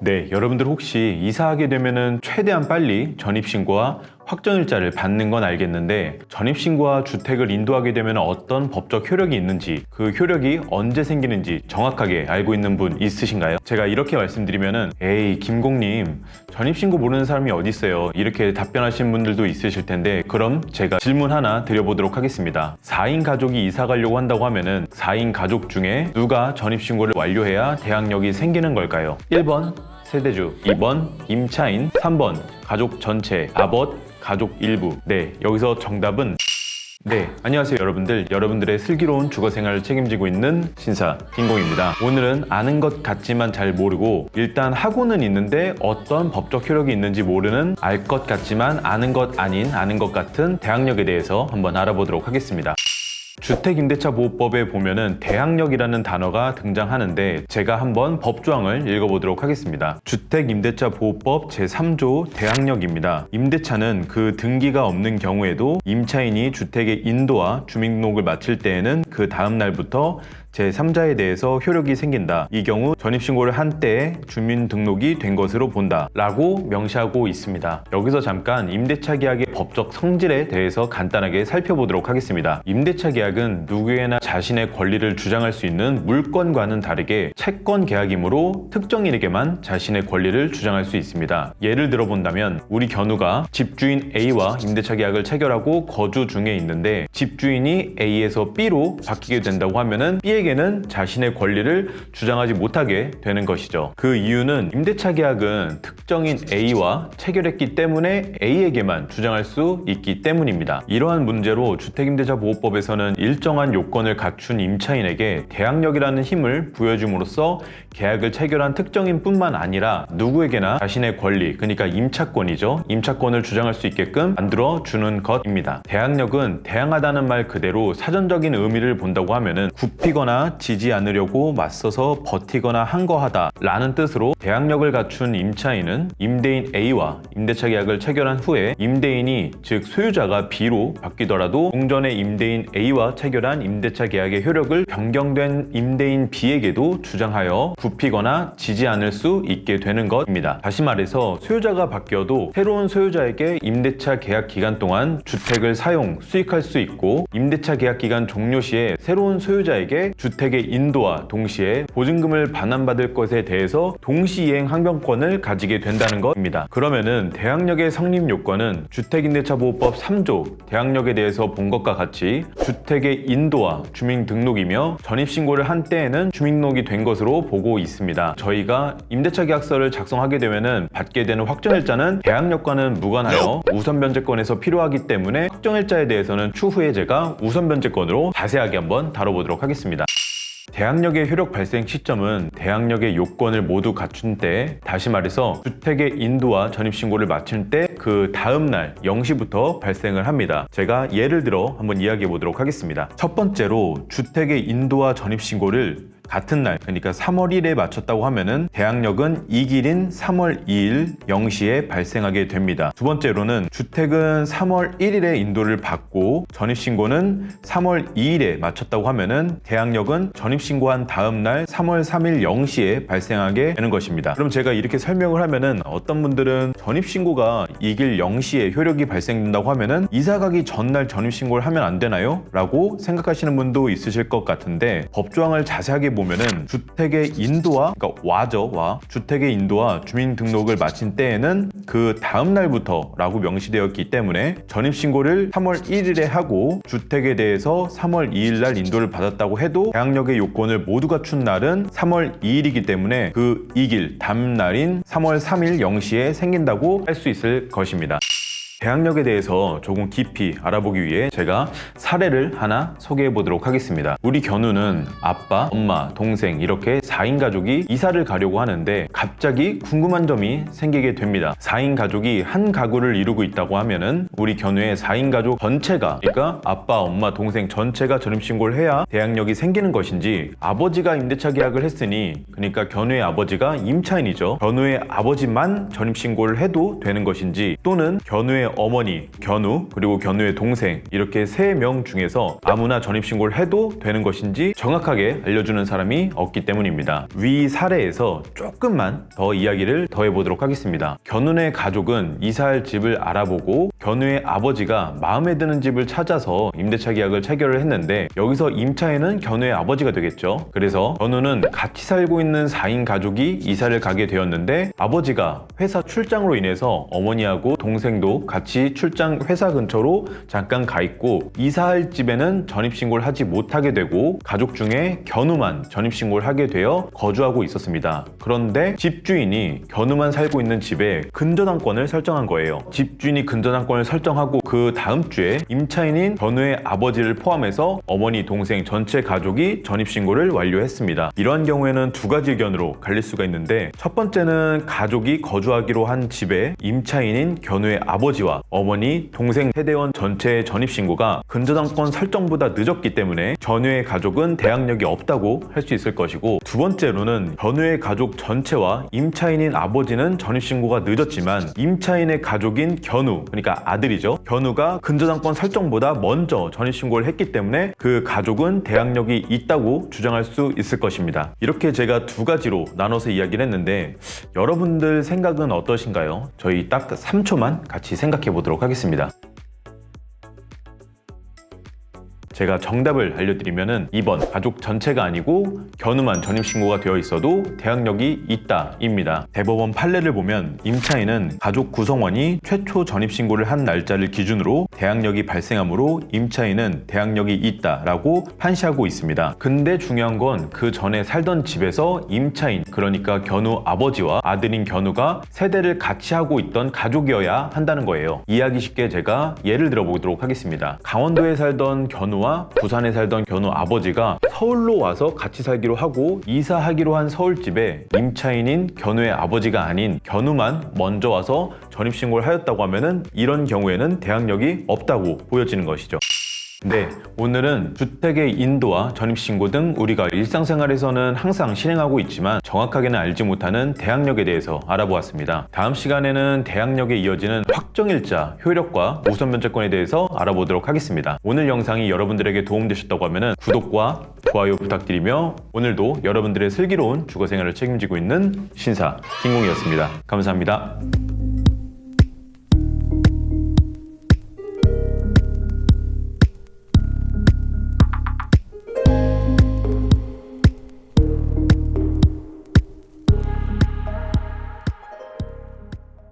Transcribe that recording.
네, 여러분들 혹시 이사하게 되면은 최대한 빨리 전입신고와 확정일자를 받는 건 알겠는데 전입신고와 주택을 인도하게 되면 어떤 법적 효력이 있는지 그 효력이 언제 생기는지 정확하게 알고 있는 분 있으신가요? 제가 이렇게 말씀드리면은 에이 김공님 전입신고 모르는 사람이 어디 있어요 이렇게 답변하신 분들도 있으실 텐데 그럼 제가 질문 하나 드려보도록 하겠습니다 4인 가족이 이사 가려고 한다고 하면은 4인 가족 중에 누가 전입신고를 완료해야 대항력이 생기는 걸까요? 1번 세대주, 2번 임차인, 3번 가족 전체, 아벗, 가족 일부. 네, 여기서 정답은 네, 안녕하세요 여러분들. 여러분들의 슬기로운 주거 생활을 책임지고 있는 신사 빈공입니다. 오늘은 아는 것 같지만 잘 모르고 일단 하고는 있는데 어떤 법적 효력이 있는지 모르는 알 것 같지만 아는 것 아닌 아는 것 같은 대항력에 대해서 한번 알아보도록 하겠습니다. 주택임대차보호법에 보면은 대항력이라는 단어가 등장하는데 제가 한번 법조항을 읽어보도록 하겠습니다. 주택임대차보호법 제3조 대항력입니다. 임대차는 그 등기가 없는 경우에도 임차인이 주택의 인도와 주민등록을 마칠 때에는 그 다음 날부터 제3자에 대해서 효력이 생긴다. 이 경우 전입신고를 한 때에 주민등록이 된 것으로 본다. 라고 명시하고 있습니다. 여기서 잠깐 임대차 계약의 법적 성질에 대해서 간단하게 살펴보도록 하겠습니다. 임대차 계약은 누구에나 자신의 권리를 주장할 수 있는 물건과는 다르게 채권 계약이므로 특정인에게만 자신의 권리를 주장할 수 있습니다. 예를 들어 본다면 우리 견우가 집주인 A와 임대차 계약을 체결하고 거주 중에 있는데 집주인이 A에서 B로 바뀌게 된다고 하면은 B에게 는 자신의 권리를 주장하지 못하게 되는 것이죠. 그 이유는 임대차 계약은 특정인 A와 체결했기 때문에 A에게만 주장할 수 있기 때문입니다. 이러한 문제로 주택임대차 보호법에서는 일정한 요건을 갖춘 임차인에게 대항력이라는 힘을 부여줌으로써 계약을 체결한 특정인뿐만 아니라 누구에게나 자신의 권리, 그러니까 임차권이죠. 임차권을 주장할 수 있게끔 만들어 주는 것입니다. 대항력은 대항하다는 말 그대로 사전적인 의미를 본다고 하면은 굽히거나 지지 않으려고 맞서서 버티거나 항거하다 라는 뜻으로 대항력을 갖춘 임차인은 임대인 A와 임대차 계약을 체결한 후에 임대인이 즉 소유자가 B로 바뀌더라도 공전의 임대인 A와 체결한 임대차 계약의 효력을 변경된 임대인 B에게도 주장하여 굽히거나 지지 않을 수 있게 되는 것입니다. 다시 말해서 소유자가 바뀌어도 새로운 소유자에게 임대차 계약 기간 동안 주택을 사용, 수익할 수 있고 임대차 계약 기간 종료 시에 새로운 소유자에게 주택의 인도와 동시에 보증금을 반환받을 것에 대해서 동시이행 항변권을 가지게 된다는 것입니다. 그러면은 대항력의 성립 요건은 주택임대차보호법 3조 대항력에 대해서 본 것과 같이 주택의 인도와 주민등록이며 전입신고를 한 때에는 주민등록이 된 것으로 보고 있습니다. 저희가 임대차 계약서를 작성하게 되면은 받게 되는 확정일자는 대항력과는 무관하여 우선 변제권에서 필요하기 때문에 확정일자에 대해서는 추후에 제가 우선 변제권으로 자세하게 한번 다뤄보도록 하겠습니다. 대항력의 효력 발생 시점은 대항력의 요건을 모두 갖춘 때, 다시 말해서 주택의 인도와 전입신고를 마칠 때그 다음 날 0시부터 발생을 합니다. 제가 예를 들어 한번 이야기해 보도록 하겠습니다. 첫 번째로 주택의 인도와 전입신고를 같은 날, 그러니까 3월 1일에 마쳤다고 하면은 대항력은 이 길인 3월 2일 0시에 발생하게 됩니다. 두 번째로는 주택은 3월 1일에 인도를 받고 전입신고는 3월 2일에 마쳤다고 하면은 대항력은 전입신고한 다음 날 3월 3일 0시에 발생하게 되는 것입니다. 그럼 제가 이렇게 설명을 하면은 어떤 분들은 전입신고가 이길 0시에 효력이 발생된다고 하면은 이사 가기 전날 전입신고를 하면 안 되나요? 라고 생각하시는 분도 있으실 것 같은데 법조항을 자세하게 보면은 주택의 인도와 그러니까 와죠 와 주택의 인도와 주민등록을 마친 때에는 그 다음 날부터 라고 명시되었기 때문에 전입신고를 3월 1일에 하고 주택에 대해서 3월 2일 날 인도를 받았다고 해도 대항력의 요건을 모두 갖춘 날은 3월 2일이기 때문에 그 이길 다음 날인 3월 3일 0시에 생긴다고 할 수 있을 것입니다. 대항력에 대해서 조금 깊이 알아보기 위해 제가 사례를 하나 소개해 보도록 하겠습니다. 우리 견우는 아빠, 엄마, 동생 이렇게 4인 가족이 이사를 가려고 하는데 갑자기 궁금한 점이 생기게 됩니다. 4인 가족이 한 가구를 이루고 있다고 하면은 우리 견우의 4인 가족 전체가 그러니까 아빠, 엄마, 동생 전체가 전입신고를 해야 대항력이 생기는 것인지 아버지가 임대차 계약을 했으니 그러니까 견우의 아버지가 임차인이죠. 견우의 아버지만 전입신고를 해도 되는 것인지 또는 견우의 어머니, 견우, 그리고 견우의 동생 이렇게 세 명 중에서 아무나 전입신고를 해도 되는 것인지 정확하게 알려주는 사람이 없기 때문입니다. 위 사례에서 조금만 더 이야기를 더해보도록 하겠습니다. 견우의 가족은 이사할 집을 알아보고 견우의 아버지가 마음에 드는 집을 찾아서 임대차 계약을 체결을 했는데 여기서 임차인은 견우의 아버지가 되겠죠. 그래서 견우는 같이 살고 있는 4인 가족이 이사를 가게 되었는데 아버지가 회사 출장으로 인해서 어머니하고 동생도 같이 출장 회사 근처로 잠깐 가 있고 이사할 집에는 전입신고를 하지 못하게 되고 가족 중에 견우만 전입신고를 하게 되어 거주하고 있었습니다. 그런데 집주인이 견우만 살고 있는 집에 근저당권을 설정한 거예요. 집주인이 근저당 권을 설정하고 그 다음 주에 임차인인 견우의 아버지를 포함해서 어머니, 동생 전체 가족이 전입신고를 완료했습니다. 이러한 경우에는 두 가지 의견으로 갈릴 수가 있는데 첫 번째는 가족이 거주하기로 한 집에 임차인인 견우의 아버지와 어머니, 동생 세대원 전체의 전입신고가 근저당권 설정보다 늦었기 때문에 견우의 가족은 대항력이 없다고 할 수 있을 것이고 두 번째로는 견우의 가족 전체와 임차인인 아버지는 전입신고가 늦었지만 임차인의 가족인 견우 그러니까 아들이죠. 견우가 근저당권 설정보다 먼저 전입신고를 했기 때문에 그 가족은 대항력이 있다고 주장할 수 있을 것입니다. 이렇게 제가 두 가지로 나눠서 이야기를 했는데 여러분들 생각은 어떠신가요? 저희 딱 3초만 같이 생각해 보도록 하겠습니다 제가 정답을 알려드리면은 2번 가족 전체가 아니고 견우만 전입신고가 되어 있어도 대항력이 있다입니다. 대법원 판례를 보면 임차인은 가족 구성원이 최초 전입신고를 한 날짜를 기준으로 대항력이 발생하므로 임차인은 대항력이 있다라고 판시하고 있습니다. 근데 중요한 건 그 전에 살던 집에서 임차인 그러니까 견우 아버지와 아들인 견우가 세대를 같이 하고 있던 가족이어야 한다는 거예요. 이야기 쉽게 제가 예를 들어보도록 하겠습니다. 강원도에 살던 견우와 부산에 살던 견우 아버지가 서울로 와서 같이 살기로 하고 이사하기로 한 서울집에 임차인인 견우의 아버지가 아닌 견우만 먼저 와서 전입신고를 하였다고 하면은 이런 경우에는 대항력이 없다고 보여지는 것이죠. 네, 오늘은 주택의 인도와 전입신고 등 우리가 일상생활에서는 항상 실행하고 있지만 정확하게는 알지 못하는 대항력에 대해서 알아보았습니다. 다음 시간에는 대항력에 이어지는 확정일자, 효력과 우선 면제권에 대해서 알아보도록 하겠습니다. 오늘 영상이 여러분들에게 도움되셨다고 하면 구독과 좋아요 부탁드리며 오늘도 여러분들의 슬기로운 주거생활을 책임지고 있는 신사 김공이었습니다. 감사합니다.